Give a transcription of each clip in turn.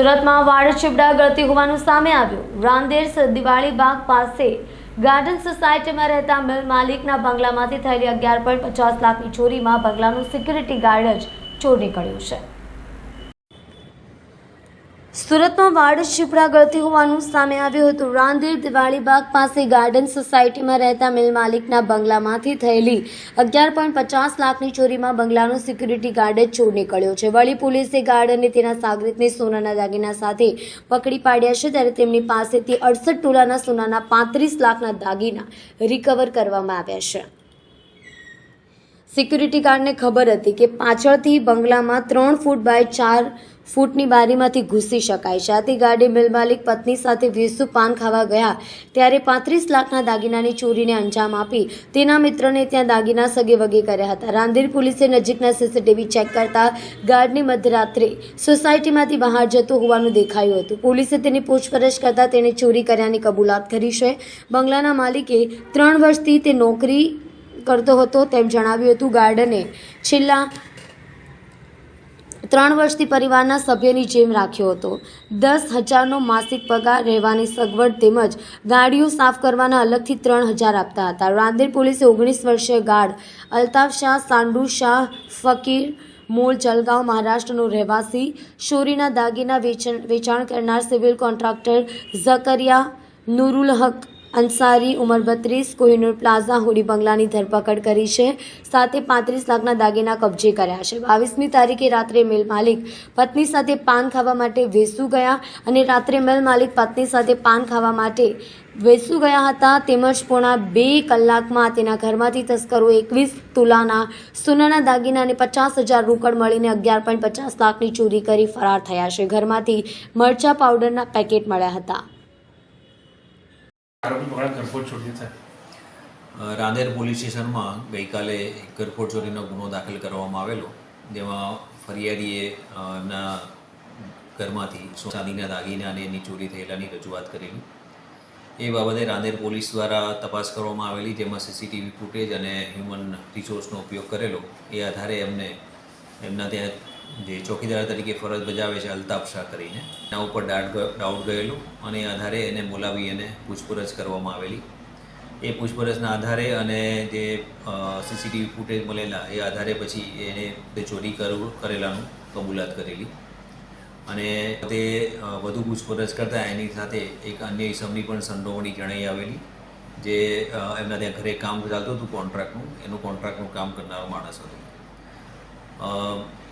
સુરતમાં વાડ ચીબડા ગળતી હોવાનું સામે આવ્યું. રાંદેર દિવાળી બાગ પાસે ગાર્ડન સોસાયટીમાં રહેતા મિલ માલિકના બંગલામાંથી થયેલી અગિયાર પોઈન્ટ પચાસ લાખની ચોરીમાં બંગલાનું સિક્યુરિટી ગાર્ડ જ ચોર નીકળ્યું છે. સુરતમાં વાડ ચીપડા ગળતી હોવાનું સામે આવ્યું હતું. રાંદેર દિવાળીબાગ પાસે ગાર્ડન સોસાયટીમાં રહેતા મિલ માલિકના બંગલામાંથી થયેલી અગિયાર પોઈન્ટ પચાસ લાખની ચોરીમાં બંગલાનો સિક્યુરિટી ગાર્ડ જ ચોર નીકળ્યો છે. વળી પોલીસે ગાર્ડ અને તેના સાગરીતને સોનાના દાગીના સાથે પકડી પાડ્યા છે ત્યારે તેમની પાસેથી અડસઠ ટોલાના સોનાના પાંત્રીસ લાખના દાગીના રિકવર કરવામાં આવ્યા છે. સિક્યુરિટી ગાર્ડને ખબર હતી કે પાછળથી બંગલામાં ત્રણ ફૂટ બાય ચાર ફૂટની બારીમાંથી ઘૂસી શકાય. ગાર્ડે મિલ માલિક પત્ની સાથે વેસુ પાન ખાવા ગયા ત્યારે પાંત્રીસ લાખના દાગીનાની ચોરીને અંજામ આપી. તેના મિત્રને ત્યાં દાગીના સગે વગે કર્યા હતા. રાંદેર પોલીસે નજીકના સીસીટીવી ચેક કરતા ગાર્ડની મધરાત્રે સોસાયટીમાંથી બહાર જતો હોવાનું દેખાયું હતું. પોલીસે તેની પૂછપરછ કરતા તેણે ચોરી કર્યાની કબૂલાત કરી છે. બંગલાના માલિકે ત્રણ વર્ષથી તે નોકરી કરતો હતો તેમ જણાવ્યું હતું. ગાર્ડને છેલ્લા ત્રણ વર્ષથી પરિવારના સભ્યની જેમ રાખ્યો હતો. દસ હજારનો માસિક પગાર, રહેવાની સગવડ તેમજ ગાડીઓ સાફ કરવાના અલગથી ત્રણ હજાર આપતા હતા. રાંદેર પોલીસે ઓગણીસ વર્ષીય ગાર્ડ અલ્તાફ શાહ, સાંડુ શાહ, ફકીર, મૂળ જલગાંવ મહારાષ્ટ્રનો રહેવાસી, શોરીના દાગીના વેચાણ વેચાણ કરનાર સિવિલ કોન્ટ્રાક્ટર ઝકરિયા નુરુલ હક અંસારી ઉંમર બત્રીસ, કોહિનૂર પ્લાઝા હોડી બંગલાની ધરપકડ કરી છે. સાથે પાંત્રીસ લાખના દાગીના કબજે કર્યા છે. બાવીસમી તારીખે રાત્રે મિલ માલિક પત્ની સાથે પાન ખાવા માટે વેસુ ગયા અને રાત્રે મિલ માલિક પત્ની સાથે પાન ખાવા માટે વેસુ ગયા હતા. તેમજ પોણા બે કલાકમાં તેના ઘરમાંથી તસ્કરો એકવીસ તુલાના સોનાના દાગીના અને પચાસ હજાર રોકડ મળીને અગિયાર પોઈન્ટ પચાસ લાખની ચોરી કરી ફરાર થયા છે. ઘરમાંથી મરચા પાવડરના પેકેટ મળ્યા હતા. આરોપી પકડાય ગરફોડ છોડ્યું છે રાંદેર પોલીસ સ્ટેશનમાં ગઈકાલે ગરફોડ ચોરીનો ગુનો દાખલ કરવામાં આવેલો, જેમાં ફરિયાદીએ એમના ઘરમાંથી ચાંદીના દાગીના અને એની ચોરી થયેલાની રજૂઆત કરેલી. એ બાબતે રાંદેર પોલીસ દ્વારા તપાસ કરવામાં આવેલી, જેમાં સીસીટીવી ફૂટેજ અને હ્યુમન રિસોર્સનો ઉપયોગ કરેલો. એ આધારે એમને, એમના ત્યાં જે ચોકીદાર તરીકે ફરજ બજાવે છે અલ્તાફ શાહ કરીને. એના ઉપર ડાઉટ ડાઉટ ગયેલો અને એ આધારે એને બોલાવી અને પૂછપરછ કરવામાં આવેલી. એ પૂછપરછના આધારે અને જે સીસીટીવી ફૂટેજ મળેલા એ આધારે પછી એને તે ચોરી કરવું કરેલાનું કબૂલાત કરેલી. અને તે વધુ પૂછપરછ કરતાં એની સાથે એક અન્ય ઇસમની પણ સંડોવણી જણાઈ આવેલી, જે એમના ત્યાં ઘરે કામ ચાલતું હતું કોન્ટ્રાક્ટનું. એનું કોન્ટ્રાક્ટનું કામ કરનારો માણસ હતો.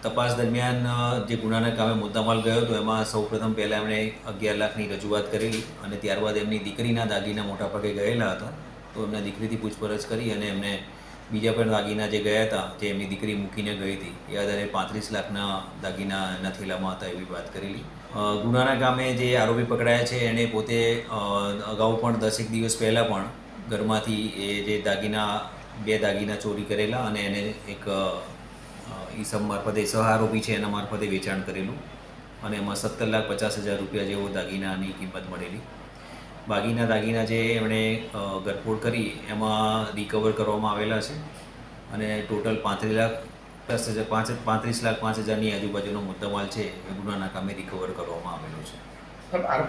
તપાસ દરમિયાન જે ગુનાના કામે મુદ્દામાલ ગયો હતો, એમાં સૌપ્રથમ પહેલાં એમણે અગિયાર લાખની રજૂઆત કરેલી અને ત્યારબાદ એમની દીકરીના દાગીના મોટા ભાગે ગયેલા હતા. તો એમના દીકરીથી પૂછપરછ કરી અને એમને બીજા પણ દાગીના જે ગયા હતા, જે એમની દીકરી મૂકીને ગઈ હતી, એ આધારે પાંત્રીસ લાખના દાગીના એના થેલામાં હતા એવી વાત કરેલી. ગુનાના કામે જે આરોપી પકડાયા છે એણે પોતે અગાઉ પણ દસેક દિવસ પહેલાં પણ ઘરમાંથી એ જે દાગીના, બે દાગીના ચોરી કરેલા અને એને એક ઈસમ મારફતે સહ આરોપી છે એના મારફતે વેચાણ કરેલું. અને એમાં સત્તર લાખ પચાસ હજાર રૂપિયા જેવો દાગીનાની કિંમત મળેલી. બાકીના દાગીના જે એમણે ગરફોડ કરી, એમાં રિકવર કરવામાં આવેલા છે. અને ટોટલ પાંત્રીસ લાખ દસ હજાર, પાંચ, પાંત્રીસ લાખ, પાંચ હજારની આજુબાજુનો મુદ્દામાલ છે એ ગુનાના કામે રિકવર કરવામાં આવેલો છે.